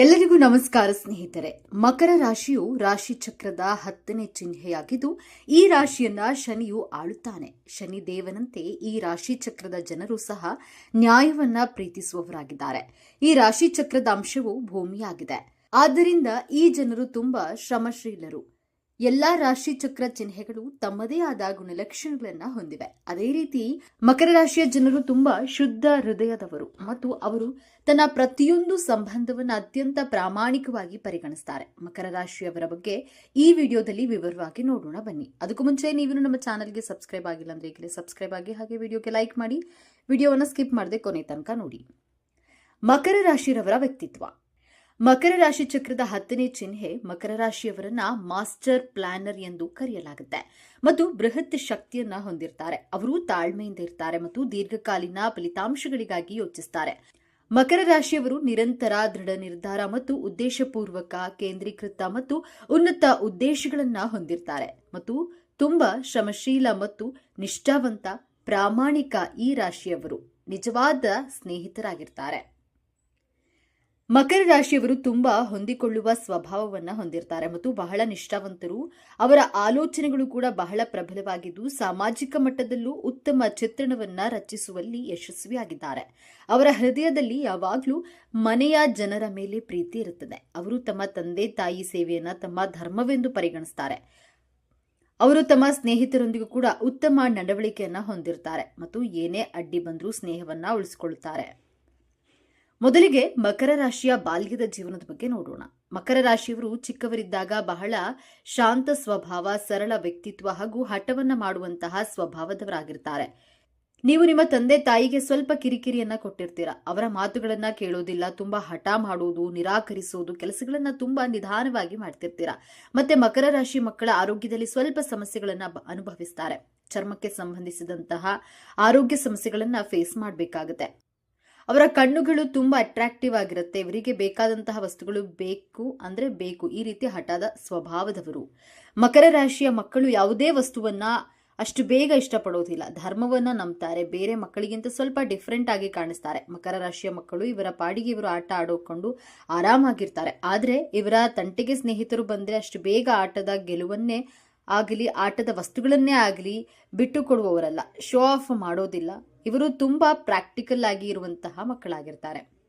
ಎಲ್ಲರಿಗೂ ನಮಸ್ಕಾರ ಸ್ನೇಹಿತರೆ. ಮಕರ ರಾಶಿಯು ರಾಶಿ ಚಕ್ರದ ಹತ್ತನೇ ಚಿಹ್ನೆಯಾಗಿದ್ದು, ಈ ರಾಶಿಯನ್ನ ಶನಿಯು ಆಳುತ್ತಾನೆ. ಶನಿ ದೇವನಂತೆ ಈ ರಾಶಿ ಚಕ್ರದ ಜನರು ಸಹ ನ್ಯಾಯವನ್ನ ಪ್ರೀತಿಸುವವರಾಗಿದ್ದಾರೆ. ಈ ರಾಶಿ ಚಕ್ರದ ಅಂಶವು ಭೂಮಿಯಾಗಿದೆ. ಆದ್ದರಿಂದ ಈ ಜನರು ತುಂಬಾ ಶ್ರಮಶೀಲರು. ಎಲ್ಲಾ ರಾಶಿ ಚಕ್ರ ಚಿಹ್ನೆಗಳು ತಮ್ಮದೇ ಆದ ಗುಣಲಕ್ಷಣಗಳನ್ನ ಹೊಂದಿವೆ. ಅದೇ ರೀತಿ ಮಕರ ರಾಶಿಯ ಜನರು ತುಂಬಾ ಶುದ್ಧ ಹೃದಯದವರು ಮತ್ತು ಅವರು ತನ್ನ ಪ್ರತಿಯೊಂದು ಸಂಬಂಧವನ್ನು ಅತ್ಯಂತ ಪ್ರಾಮಾಣಿಕವಾಗಿ ಪರಿಗಣಿಸ್ತಾರೆ. ಮಕರ ರಾಶಿಯವರ ಬಗ್ಗೆ ಈ ವಿಡಿಯೋದಲ್ಲಿ ವಿವರವಾಗಿ ನೋಡೋಣ ಬನ್ನಿ. ಅದಕ್ಕೂ ಮುಂಚೆ ನೀವು ನಮ್ಮ ಚಾನಲ್ಗೆ ಸಬ್ಸ್ಕ್ರೈಬ್ ಆಗಿಲ್ಲ ಅಂದ್ರೆ ಈಗಲೇ ಸಬ್ಸ್ಕ್ರೈಬ್ ಆಗಿ ಹಾಗೆ ವಿಡಿಯೋಗೆ ಲೈಕ್ ಮಾಡಿ. ವಿಡಿಯೋವನ್ನು ಸ್ಕಿಪ್ ಮಾಡದೆ ಕೊನೆ ತನಕ ನೋಡಿ. ಮಕರ ರಾಶಿಯವರ ವ್ಯಕ್ತಿತ್ವ. ಮಕರ ರಾಶಿ ಚಕ್ರದ ಹತ್ತನೇ ಚಿಹ್ನೆ ಮಕರ ರಾಶಿಯವರನ್ನ ಮಾಸ್ಟರ್ ಪ್ಲಾನರ್ ಎಂದು ಕರೆಯಲಾಗುತ್ತೆ. ಮತ್ತು ಬೃಹತ್ ಶಕ್ತಿಯನ್ನ ಹೊಂದಿರ್ತಾರೆ. ಅವರು ತಾಳ್ಮೆಯಿಂದ ಇರ್ತಾರೆ ಮತ್ತು ದೀರ್ಘಕಾಲೀನ ಫಲಿತಾಂಶಗಳಿಗಾಗಿ ಯೋಚಿಸ್ತಾರೆ. ಮಕರ ರಾಶಿಯವರು ನಿರಂತರ ದೃಢ ನಿರ್ಧಾರ ಮತ್ತು ಉದ್ದೇಶಪೂರ್ವಕ ಕೇಂದ್ರೀಕೃತ ಮತ್ತು ಉನ್ನತ ಉದ್ದೇಶಗಳನ್ನ ಹೊಂದಿರ್ತಾರೆ. ಮತ್ತು ತುಂಬಾ ಶ್ರಮಶೀಲ ಮತ್ತು ನಿಷ್ಠಾವಂತ ಪ್ರಾಮಾಣಿಕ ಈ ರಾಶಿಯವರು ನಿಜವಾದ ಸ್ನೇಹಿತರಾಗಿರ್ತಾರೆ. ಮಕರ ರಾಶಿಯವರು ತುಂಬಾ ಹೊಂದಿಕೊಳ್ಳುವ ಸ್ವಭಾವವನ್ನು ಹೊಂದಿರ್ತಾರೆ ಮತ್ತು ಬಹಳ ನಿಷ್ಠಾವಂತರು. ಅವರ ಆಲೋಚನೆಗಳು ಕೂಡ ಬಹಳ ಪ್ರಬಲವಾಗಿದ್ದು ಸಾಮಾಜಿಕ ಮಟ್ಟದಲ್ಲೂ ಉತ್ತಮ ಚಿತ್ರಣವನ್ನ ರಚಿಸುವಲ್ಲಿ ಯಶಸ್ವಿಯಾಗಿದ್ದಾರೆ. ಅವರ ಹೃದಯದಲ್ಲಿ ಯಾವಾಗಲೂ ಮನೆಯ ಜನರ ಮೇಲೆ ಪ್ರೀತಿ ಇರುತ್ತದೆ. ಅವರು ತಮ್ಮ ತಂದೆ ತಾಯಿ ಸೇವೆಯನ್ನ ತಮ್ಮ ಧರ್ಮವೆಂದು ಪರಿಗಣಿಸ್ತಾರೆ. ಅವರು ತಮ್ಮ ಸ್ನೇಹಿತರೊಂದಿಗೂ ಕೂಡ ಉತ್ತಮ ನಡವಳಿಕೆಯನ್ನ ಹೊಂದಿರ್ತಾರೆ ಮತ್ತು ಏನೇ ಅಡ್ಡಿ ಬಂದರೂ ಸ್ನೇಹವನ್ನ ಉಳಿಸಿಕೊಳ್ಳುತ್ತಾರೆ ಮೊದಲಿಗೆ ಮಕರ ರಾಶಿಯ ಬಾಲ್ಯದ ಜೀವನದ ಬಗ್ಗೆ ನೋಡೋಣ. ಮಕರ ರಾಶಿಯವರು ಚಿಕ್ಕವರಿದ್ದಾಗ ಬಹಳ ಶಾಂತ ಸ್ವಭಾವ, ಸರಳ ವ್ಯಕ್ತಿತ್ವ ಹಾಗೂ ಹಠವನ್ನ ಮಾಡುವಂತಹ ಸ್ವಭಾವದವರಾಗಿರ್ತಾರೆ. ನೀವು ನಿಮ್ಮ ತಂದೆ ತಾಯಿಗೆ ಸ್ವಲ್ಪ ಕಿರಿಕಿರಿಯನ್ನ ಕೊಟ್ಟಿರ್ತೀರಾ. ಅವರ ಮಾತುಗಳನ್ನ ಕೇಳೋದಿಲ್ಲ, ತುಂಬಾ ಹಠ ಮಾಡುವುದು ನಿರಾಕರಿಸುವುದು ಕೆಲಸಗಳನ್ನ ತುಂಬಾ ನಿಧಾನವಾಗಿ ಮಾಡ್ತಿರ್ತೀರಾ. ಮತ್ತೆ ಮಕರ ರಾಶಿ ಮಕ್ಕಳ ಆರೋಗ್ಯದಲ್ಲಿ ಸ್ವಲ್ಪ ಸಮಸ್ಯೆಗಳನ್ನ ಅನುಭವಿಸ್ತಾರೆ. ಚರ್ಮಕ್ಕೆ ಸಂಬಂಧಿಸಿದಂತಹ ಆರೋಗ್ಯ ಸಮಸ್ಯೆಗಳನ್ನ ಫೇಸ್ ಮಾಡಬೇಕಾಗುತ್ತೆ. ಅವರ ಕಣ್ಣುಗಳು ತುಂಬ ಅಟ್ರಾಕ್ಟಿವ್ ಆಗಿರುತ್ತೆ. ಇವರಿಗೆ ಬೇಕಾದಂತಹ ವಸ್ತುಗಳು ಬೇಕು ಅಂದರೆ ಬೇಕು. ಈ ರೀತಿ ಹಠದ ಸ್ವಭಾವದವರು. ಮಕರ ರಾಶಿಯ ಮಕ್ಕಳು ಯಾವುದೇ ವಸ್ತುವನ್ನು ಅಷ್ಟು ಬೇಗ ಇಷ್ಟಪಡೋದಿಲ್ಲ. ಧರ್ಮವನ್ನು ನಂಬ್ತಾರೆ. ಬೇರೆ ಮಕ್ಕಳಿಗಿಂತ ಸ್ವಲ್ಪ ಡಿಫ್ರೆಂಟ್ ಆಗಿ ಕಾಣಿಸ್ತಾರೆ. ಮಕರ ರಾಶಿಯ ಮಕ್ಕಳು ಇವರ ಪಾಡಿಗೆ ಇವರು ಆಟ ಆಡೋಕೊಂಡು ಆರಾಮಾಗಿರ್ತಾರೆ. ಆದರೆ ಇವರ ತಂಟೆಗೆ ಸ್ನೇಹಿತರು ಬಂದರೆ ಅಷ್ಟು ಬೇಗ ಆಟದ ಗೆಲುವನ್ನೇ ಆಗಲಿ, ಆಟದ ವಸ್ತುಗಳನ್ನೇ ಆಗಲಿ ಬಿಟ್ಟು ಕೊಡುವವರಲ್ಲ ಶೋ ಆಫ್ ಮಾಡೋದಿಲ್ಲ. ಇವರು ತುಂಬಾ ಪ್ರಾಕ್ಟಿಕಲ್ ಆಗಿ ಇರುವಂತಹ ಮಕ್ಕಳಾಗಿರ್ತಾರೆ.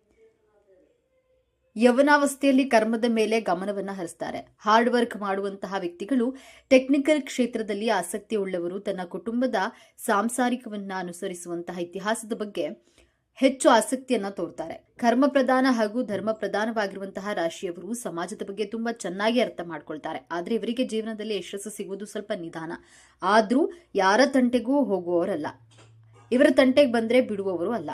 ಯವನಾವಸ್ಥೆಯಲ್ಲಿ ಕರ್ಮದ ಮೇಲೆ ಗಮನವನ್ನು ಹರಿಸ್ತಾರೆ. ಹಾರ್ಡ್ ವರ್ಕ್ ಮಾಡುವಂತಹ ವ್ಯಕ್ತಿಗಳು ಟೆಕ್ನಿಕಲ್ ಕ್ಷೇತ್ರದಲ್ಲಿ ಆಸಕ್ತಿ ಉಳ್ಳವರು ತನ್ನ ಕುಟುಂಬದ ಸಾಂಸಾರಿಕವನ್ನ ಅನುಸರಿಸುವಂತಹ ಇತಿಹಾಸದ ಬಗ್ಗೆ ಹೆಚ್ಚು ಆಸಕ್ತಿಯನ್ನ ತೋರ್ತಾರೆ. ಕರ್ಮ ಪ್ರಧಾನ ಹಾಗೂ ಧರ್ಮ ಪ್ರಧಾನವಾಗಿರುವಂತಹ ರಾಶಿಯವರು ಸಮಾಜದ ಬಗ್ಗೆ ತುಂಬಾ ಚೆನ್ನಾಗಿ ಅರ್ಥ ಮಾಡ್ಕೊಳ್ತಾರೆ. ಆದ್ರೆ ಇವರಿಗೆ ಜೀವನದಲ್ಲಿ ಯಶಸ್ಸು ಸಿಗುವುದು ಸ್ವಲ್ಪ ನಿಧಾನ. ಆದ್ರೂ ಯಾರ ತಂಟೆಗೂ ಹೋಗುವವರಲ್ಲ. ಇವರ ತಂಟೆಗೆ ಬಂದ್ರೆ ಬಿಡುವವರು ಅಲ್ಲ.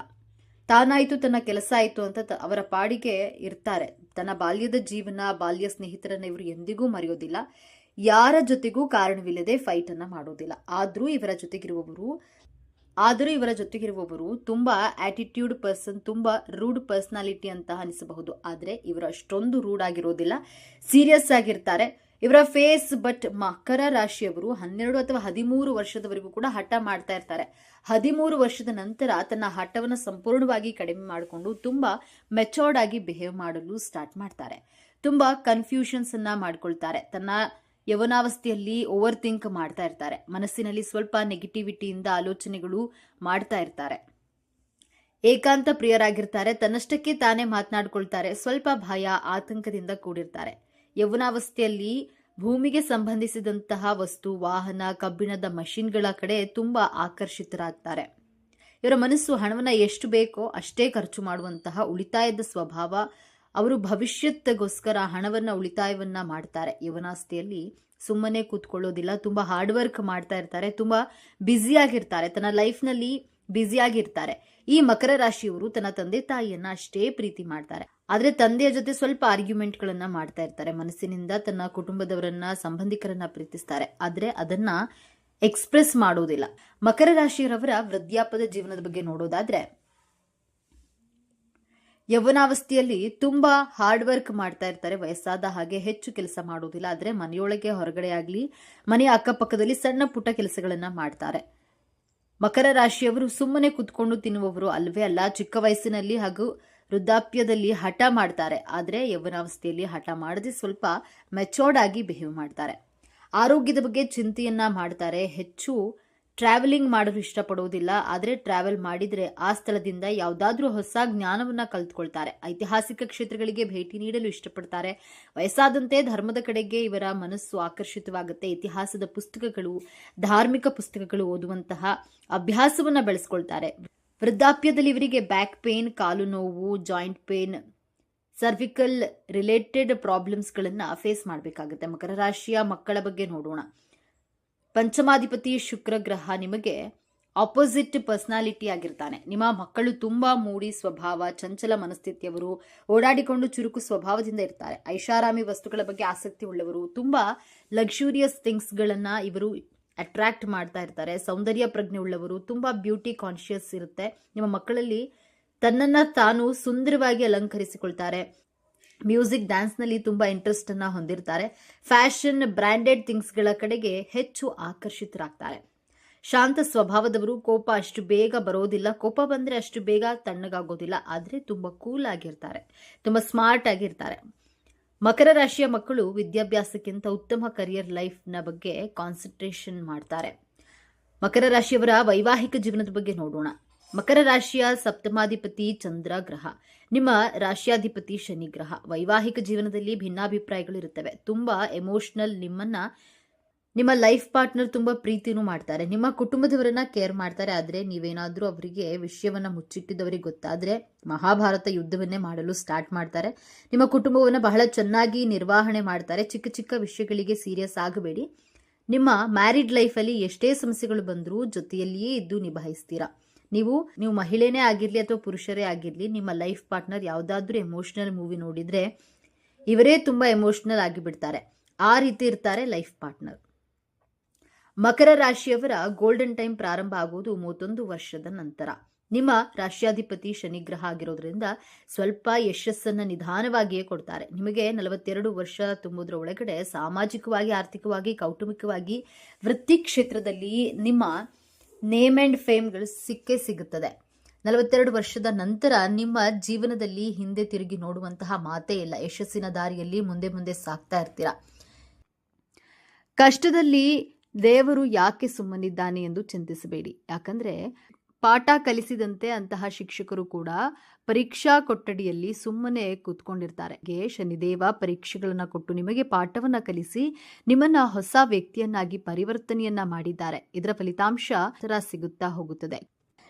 ತಾನಾಯ್ತು ತನ್ನ ಕೆಲಸ ಆಯ್ತು ಅಂತ ಅವರ ಪಾಡಿಗೆ ಇರ್ತಾರೆ. ತನ್ನ ಬಾಲ್ಯದ ಜೀವನ, ಬಾಲ್ಯ ಸ್ನೇಹಿತರನ್ನ ಇವರು ಎಂದಿಗೂ ಮರೆಯೋದಿಲ್ಲ. ಯಾರ ಜೊತೆಗೂ ಕಾರಣವಿಲ್ಲದೆ ಫೈಟ್ ಅನ್ನ ಮಾಡೋದಿಲ್ಲ. ಆದರೂ ಇವರ ಜೊತೆಗಿರುವವರು, ಆದರೂ ಇವರ ಜೊತೆಗಿರುವವರು ತುಂಬಾ ಆಟಿಟ್ಯೂಡ್ ಪರ್ಸನ್ ತುಂಬಾ ರೂಡ್ ಪರ್ಸ್ನಾಲಿಟಿ ಅಂತ ಅನಿಸಬಹುದು. ಆದರೆ ಇವರು ಅಷ್ಟೊಂದು ರೂಡ್ ಆಗಿರೋದಿಲ್ಲ. ಸೀರಿಯಸ್ ಆಗಿರ್ತಾರೆ. ಇವರ ಫೇಸ್ ಬಟ್ ಮಕರ ರಾಶಿಯವರು ಹನ್ನೆರಡು ಅಥವಾ ಹದಿಮೂರು ವರ್ಷದವರೆಗೂ ಕೂಡ ಹಠ ಮಾಡ್ತಾ ಇರ್ತಾರೆ. ಹದಿಮೂರು ವರ್ಷದ ನಂತರ ತನ್ನ ಹಠವನ್ನು ಸಂಪೂರ್ಣವಾಗಿ ಕಡಿಮೆ ಮಾಡಿಕೊಂಡು ತುಂಬಾ ಮೆಚೋರ್ಡ್ ಆಗಿ ಬಿಹೇವ್ ಮಾಡಲು ಸ್ಟಾರ್ಟ್ ಮಾಡ್ತಾರೆ. ತುಂಬಾ ಕನ್ಫ್ಯೂಷನ್ಸ್ ಅನ್ನ ಮಾಡ್ಕೊಳ್ತಾರೆ. ತನ್ನ ಯವನಾವಸ್ಥೆಯಲ್ಲಿ ಓವರ್ ಥಿಂಕ್ ಮಾಡ್ತಾ ಇರ್ತಾರೆ. ಮನಸ್ಸಿನಲ್ಲಿ ಸ್ವಲ್ಪ ನೆಗೆಟಿವಿಟಿಯಿಂದ ಆಲೋಚನೆಗಳು ಮಾಡ್ತಾ ಇರ್ತಾರೆ. ಏಕಾಂತ ಪ್ರಿಯರಾಗಿರ್ತಾರೆ. ತನ್ನಷ್ಟಕ್ಕೆ ತಾನೇ ಮಾತನಾಡ್ಕೊಳ್ತಾರೆ. ಸ್ವಲ್ಪ ಭಯ, ಆತಂಕದಿಂದ ಕೂಡಿರ್ತಾರೆ. ಯೌವನಾವಸ್ಥೆಯಲ್ಲಿ ಭೂಮಿಗೆ ಸಂಬಂಧಿಸಿದಂತಹ ವಸ್ತು, ವಾಹನ, ಕಬ್ಬಿಣದ ಮಷಿನ್ಗಳ ಕಡೆ ತುಂಬ ಆಕರ್ಷಿತರಾಗ್ತಾರೆ. ಇವರ ಮನಸ್ಸು ಹಣವನ್ನ ಎಷ್ಟು ಬೇಕೋ ಅಷ್ಟೇ ಖರ್ಚು ಮಾಡುವಂತಹ ಉಳಿತಾಯದ ಸ್ವಭಾವ, ಅವರು ಭವಿಷ್ಯತ್ತಿಗೋಸ್ಕರ ಹಣವನ್ನ, ಉಳಿತಾಯವನ್ನ ಮಾಡ್ತಾರೆ. ಯವನಾಸ್ತಿಯಲ್ಲಿ ಸುಮ್ಮನೆ ಕೂತ್ಕೊಳ್ಳೋದಿಲ್ಲ, ತುಂಬಾ ಹಾರ್ಡ್ ವರ್ಕ್ ಮಾಡ್ತಾ ಇರ್ತಾರೆ, ತುಂಬಾ ಬ್ಯುಸಿಯಾಗಿರ್ತಾರೆ ತನ್ನ ಲೈಫ್ನಲ್ಲಿ ಬ್ಯುಸಿಯಾಗಿರ್ತಾರೆ ಈ ಮಕರ ರಾಶಿಯವರು ತನ್ನ ತಂದೆ ತಾಯಿಯನ್ನ ಅಷ್ಟೇ ಪ್ರೀತಿ ಮಾಡ್ತಾರೆ. ಆದ್ರೆ ತಂದೆಯ ಜೊತೆ ಸ್ವಲ್ಪ ಆರ್ಗ್ಯುಮೆಂಟ್ಗಳನ್ನ ಮಾಡ್ತಾ ಇರ್ತಾರೆ. ಮನಸ್ಸಿನಿಂದ ತನ್ನ ಕುಟುಂಬದವರನ್ನ, ಸಂಬಂಧಿಕರನ್ನ ಪ್ರೀತಿಸ್ತಾರೆ. ಆದ್ರೆ ಅದನ್ನ ಎಕ್ಸ್ಪ್ರೆಸ್ ಮಾಡೋದಿಲ್ಲ. ಮಕರ ರಾಶಿಯರವರ ವೃದ್ಧಾಪದ ಜೀವನದ ಬಗ್ಗೆ ನೋಡೋದಾದ್ರೆ, ಯೌವನಾವಸ್ಥೆಯಲ್ಲಿ ತುಂಬಾ ಹಾರ್ಡ್ ವರ್ಕ್ ಮಾಡ್ತಾ ಇರ್ತಾರೆ. ವಯಸ್ಸಾದ ಹಾಗೆ ಹೆಚ್ಚು ಕೆಲಸ ಮಾಡೋದಿಲ್ಲ. ಆದ್ರೆ ಮನೆಯೊಳಗೆ ಹೊರಗಡೆ ಆಗ್ಲಿ ಮನೆಯ ಅಕ್ಕಪಕ್ಕದಲ್ಲಿ ಸಣ್ಣ ಪುಟ್ಟ ಕೆಲಸಗಳನ್ನ ಮಾಡ್ತಾರೆ. ಮಕರ ರಾಶಿಯವರು ಸುಮ್ಮನೆ ಕುತ್ಕೊಂಡು ತಿನ್ನುವವರು ಅಲ್ವೇ ಅಲ್ಲ. ಚಿಕ್ಕ ವಯಸ್ಸಿನಲ್ಲಿ ಹಾಗೂ ವೃದ್ಧಾಪ್ಯದಲ್ಲಿ ಹಠ ಮಾಡ್ತಾರೆ. ಆದರೆ ಯೌವನಾವಸ್ಥೆಯಲ್ಲಿ ಹಠ ಮಾಡದೆ ಸ್ವಲ್ಪ ಮೆಚೋರ್ಡ್ ಆಗಿ ಬಿಹೇವ್ ಮಾಡ್ತಾರೆ. ಆರೋಗ್ಯದ ಬಗ್ಗೆ ಚಿಂತೆಯನ್ನ ಮಾಡ್ತಾರೆ. ಹೆಚ್ಚು ಟ್ರಾವೆಲಿಂಗ್ ಮಾಡಲು ಇಷ್ಟಪಡುವುದಿಲ್ಲ. ಆದರೆ ಟ್ರಾವೆಲ್ ಮಾಡಿದರೆ ಆ ಸ್ಥಳದಿಂದ ಯಾವುದಾದ್ರೂ ಹೊಸ ಜ್ಞಾನವನ್ನು ಕಲ್ತ್ಕೊಳ್ತಾರೆ. ಐತಿಹಾಸಿಕ ಕ್ಷೇತ್ರಗಳಿಗೆ ಭೇಟಿ ನೀಡಲು ಇಷ್ಟಪಡ್ತಾರೆ. ವಯಸ್ಸಾದಂತೆ ಧರ್ಮದ ಕಡೆಗೆ ಇವರ ಮನಸ್ಸು ಆಕರ್ಷಿತವಾಗುತ್ತೆ. ಇತಿಹಾಸದ ಪುಸ್ತಕಗಳು, ಧಾರ್ಮಿಕ ಪುಸ್ತಕಗಳು ಓದುವಂತಹ ಅಭ್ಯಾಸವನ್ನು ಬೆಳೆಸ್ಕೊಳ್ತಾರೆ. ವೃದ್ಧಾಪ್ಯದಲ್ಲಿ ಇವರಿಗೆ ಬ್ಯಾಕ್ ಪೇನ್ ಕಾಲು ನೋವು ಜಾಯಿಂಟ್ ಪೇನ್ ಸರ್ವಿಕಲ್ ರಿಲೇಟೆಡ್ ಪ್ರಾಬ್ಲಮ್ಸ್ಗಳನ್ನು ಫೇಸ್ ಮಾಡಬೇಕಾಗುತ್ತೆ. ಮಕರ ರಾಶಿಯ ಮಕ್ಕಳ ಬಗ್ಗೆ ನೋಡೋಣ. ಪಂಚಮಾಧಿಪತಿ ಶುಕ್ರ ಗ್ರಹ ನಿಮಗೆ ಆಪೋಸಿಟ್ ಪರ್ಸನಾಲಿಟಿ ಆಗಿರ್ತಾನೆ. ನಿಮ್ಮ ಮಕ್ಕಳು ತುಂಬಾ ಮೂಡಿ ಸ್ವಭಾವ, ಚಂಚಲ ಮನಸ್ಥಿತಿಯವರು, ಓಡಾಡಿಕೊಂಡು ಚುರುಕು ಸ್ವಭಾವದಿಂದ ಇರ್ತಾರೆ. ಐಷಾರಾಮಿ ವಸ್ತುಗಳ ಬಗ್ಗೆ ಆಸಕ್ತಿ ಉಳ್ಳವರು, ತುಂಬಾ ಲಕ್ಸುರಿಯಸ್ ಥಿಂಗ್ಸ್ಗಳನ್ನು ಇವರು ಅಟ್ರಾಕ್ಟ್ ಮಾಡ್ತಾ ಇರ್ತಾರೆ. ಸೌಂದರ್ಯ ಪ್ರಜ್ಞೆ ಉಳ್ಳವರು, ತುಂಬ ಬ್ಯೂಟಿ ಕಾನ್ಷಿಯಸ್ ಇರುತ್ತೆ. ನಿಮ್ಮ ಮಕ್ಕಳಲ್ಲಿ ತನ್ನನ್ನು ತಾನು ಸುಂದರವಾಗಿ ಅಲಂಕರಿಸಿಕೊಳ್ತಾರೆ. ಮ್ಯೂಸಿಕ್ ಡ್ಯಾನ್ಸ್ನಲ್ಲಿ ತುಂಬ ಇಂಟ್ರೆಸ್ಟನ್ನು ಹೊಂದಿರ್ತಾರೆ. ಫ್ಯಾಷನ್ ಬ್ರ್ಯಾಂಡೆಡ್ ಥಿಂಗ್ಸ್ಗಳ ಕಡೆಗೆ ಹೆಚ್ಚು ಆಕರ್ಷಿತರಾಗ್ತಾರೆ. ಶಾಂತ ಸ್ವಭಾವದವರು, ಕೋಪ ಅಷ್ಟು ಬೇಗ ಬರೋದಿಲ್ಲ. ಕೋಪ ಬಂದರೆ ಅಷ್ಟು ಬೇಗ ತಣ್ಣಗಾಗೋದಿಲ್ಲ. ಆದರೆ ತುಂಬ ಕೂಲ್ ಆಗಿರ್ತಾರೆ. ತುಂಬ ಸ್ಮಾರ್ಟ್ ಆಗಿರ್ತಾರೆ. ಮಕರ ರಾಶಿಯ ಮಕ್ಕಳು ವಿದ್ಯಾಭ್ಯಾಸಕ್ಕಿಂತ ಉತ್ತಮ ಕರಿಯರ್ ಲೈಫ್ನ ಬಗ್ಗೆ ಕಾನ್ಸಂಟ್ರೇಷನ್ ಮಾಡ್ತಾರೆ. ಮಕರ ರಾಶಿಯವರ ವೈವಾಹಿಕ ಜೀವನದ ಬಗ್ಗೆ ನೋಡೋಣ. ಮಕರ ರಾಶಿಯ ಸಪ್ತಮಾಧಿಪತಿ ಚಂದ್ರ ಗ್ರಹ, ನಿಮ್ಮ ರಾಶಿಯಾಧಿಪತಿ ಶನಿ ಗ್ರಹ, ವೈವಾಹಿಕ ಜೀವನದಲ್ಲಿ ಭಿನ್ನಾಭಿಪ್ರಾಯಗಳು ಇರುತ್ತವೆ. ತುಂಬಾ ಎಮೋಷನಲ್ ನಿಮ್ಮನ್ನ ನಿಮ್ಮ ಲೈಫ್ ಪಾರ್ಟ್ನರ್ ತುಂಬಾ ಪ್ರೀತಿನೂ ಮಾಡ್ತಾರೆ. ನಿಮ್ಮ ಕುಟುಂಬದವರನ್ನ ಕೇರ್ ಮಾಡ್ತಾರೆ. ಆದ್ರೆ ನೀವೇನಾದರೂ ಅವರಿಗೆ ವಿಷಯವನ್ನ ಮುಚ್ಚಿಟ್ಟಿದ್ದವರಿಗೆ ಗೊತ್ತಾದ್ರೆ ಮಹಾಭಾರತ ಯುದ್ಧವನ್ನೇ ಮಾಡಲು ಸ್ಟಾರ್ಟ್ ಮಾಡ್ತಾರೆ. ನಿಮ್ಮ ಕುಟುಂಬವನ್ನ ಬಹಳ ಚೆನ್ನಾಗಿ ನಿರ್ವಹಣೆ ಮಾಡ್ತಾರೆ. ಚಿಕ್ಕ ಚಿಕ್ಕ ವಿಷಯಗಳಿಗೆ ಸೀರಿಯಸ್ ಆಗಬೇಡಿ. ನಿಮ್ಮ ಮ್ಯಾರಿಡ್ ಲೈಫಲ್ಲಿ ಎಷ್ಟೇ ಸಮಸ್ಯೆಗಳು ಬಂದರೂ ಜೊತೆಯಲ್ಲಿಯೇ ಇದ್ದು ನಿಭಾಯಿಸ್ತೀರಾ? ನೀವು ನೀವು ಮಹಿಳೆನೇ ಆಗಿರಲಿ ಅಥವಾ ಪುರುಷರೇ ಆಗಿರಲಿ, ನಿಮ್ಮ ಲೈಫ್ ಪಾರ್ಟ್ನರ್ ಯಾವುದಾದ್ರೂ ಎಮೋಷನಲ್ ಮೂವಿ ನೋಡಿದರೆ ಇವರೇ ತುಂಬ ಎಮೋಷನಲ್ ಆಗಿಬಿಡ್ತಾರೆ. ಆ ರೀತಿ ಇರ್ತಾರೆ ಲೈಫ್ ಪಾರ್ಟ್ನರ್ ಮಕರ ರಾಶಿಯವರ ಗೋಲ್ಡನ್ ಟೈಮ್ ಪ್ರಾರಂಭ ಆಗುವುದು ಮೂವತ್ತೊಂದು ವರ್ಷದ ನಂತರ. ನಿಮ್ಮ ರಾಶ್ಯಾಧಿಪತಿ ಶನಿಗ್ರಹ ಆಗಿರೋದ್ರಿಂದ ಸ್ವಲ್ಪ ಯಶಸ್ಸನ್ನು ನಿಧಾನವಾಗಿಯೇ ಕೊಡ್ತಾರೆ. ನಿಮಗೆ ನಲವತ್ತೆರಡು ವರ್ಷ ತುಂಬುವುದರ ಒಳಗಡೆ ಸಾಮಾಜಿಕವಾಗಿ, ಆರ್ಥಿಕವಾಗಿ, ಕೌಟುಂಬಿಕವಾಗಿ ವೃತ್ತಿ ಕ್ಷೇತ್ರದಲ್ಲಿ ನಿಮ್ಮ ನೇಮ್ ಆ್ಯಂಡ್ ಫೇಮ್ಗಳು ಸಿಕ್ಕೇ ಸಿಗುತ್ತದೆ. ನಲವತ್ತೆರಡು ವರ್ಷದ ನಂತರ ನಿಮ್ಮ ಜೀವನದಲ್ಲಿ ಹಿಂದೆ ತಿರುಗಿ ನೋಡುವಂತಹ ಮಾತೇ ಇಲ್ಲ. ಯಶಸ್ಸಿನ ದಾರಿಯಲ್ಲಿ ಮುಂದೆ ಮುಂದೆ ಸಾಕ್ತಾ ಇರ್ತೀರಾ? ಕಷ್ಟದಲ್ಲಿ ದೇವರು ಯಾಕೆ ಸುಮ್ಮನಿದ್ದಾನೆ ಎಂದು ಚಿಂತಿಸಬೇಡಿ. ಯಾಕಂದ್ರೆ ಪಾಠ ಕಲಿಸಿದಂತೆ ಅಂತಹ ಶಿಕ್ಷಕರು ಕೂಡ ಪರೀಕ್ಷಾ ಕೊಠಡಿಯಲ್ಲಿ ಸುಮ್ಮನೆ ಕೂತ್ಕೊಂಡಿರ್ತಾರೆ. ಶನಿದೇವ ಪರೀಕ್ಷೆಗಳನ್ನ ಕೊಟ್ಟು ನಿಮಗೆ ಪಾಠವನ್ನ ಕಲಿಸಿ ನಿಮ್ಮನ್ನ ಹೊಸ ವ್ಯಕ್ತಿಯನ್ನಾಗಿ ಪರಿವರ್ತನೆಯನ್ನ ಮಾಡಿದ್ದಾರೆ. ಇದರ ಫಲಿತಾಂಶ ಸಿಗುತ್ತಾ ಹೋಗುತ್ತದೆ.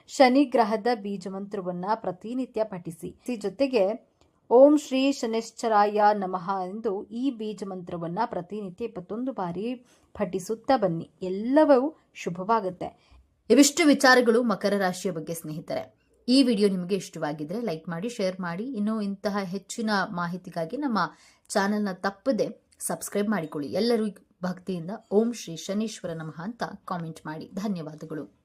ಶನಿ ಗ್ರಹದ ಬೀಜ ಮಂತ್ರವನ್ನ ಪ್ರತಿನಿತ್ಯ ಪಠಿಸಿ. ಜೊತೆಗೆ ಓಂ ಶ್ರೀ ಶನಿಶ್ಚರಾಯ ನಮಃ ಎಂದು ಈ ಬೀಜ ಮಂತ್ರವನ್ನ ಪ್ರತಿನಿತ್ಯ ಇಪ್ಪತ್ತೊಂದು ಬಾರಿ ಪಠಿಸುತ್ತಾ ಬನ್ನಿ. ಎಲ್ಲವೂ ಶುಭವಾಗುತ್ತೆ. ಇವಿಷ್ಟು ವಿಚಾರಗಳು ಮಕರ ರಾಶಿಯ ಬಗ್ಗೆ ಸ್ನೇಹಿತರೆ. ಈ ವಿಡಿಯೋ ನಿಮಗೆ ಇಷ್ಟವಾಗಿದ್ರೆ ಲೈಕ್ ಮಾಡಿ, ಶೇರ್ ಮಾಡಿ. ಇನ್ನು ಇಂತಹ ಹೆಚ್ಚಿನ ಮಾಹಿತಿಗಾಗಿ ನಮ್ಮ ಚಾನೆಲ್ನ ತಪ್ಪದೆ ಸಬ್ಸ್ಕ್ರೈಬ್ ಮಾಡಿಕೊಳ್ಳಿ. ಎಲ್ಲರೂ ಭಕ್ತಿಯಿಂದ ಓಂ ಶ್ರೀ ಶನೀಶ್ವರ ನಮಃ ಅಂತ ಕಾಮೆಂಟ್ ಮಾಡಿ. ಧನ್ಯವಾದಗಳು.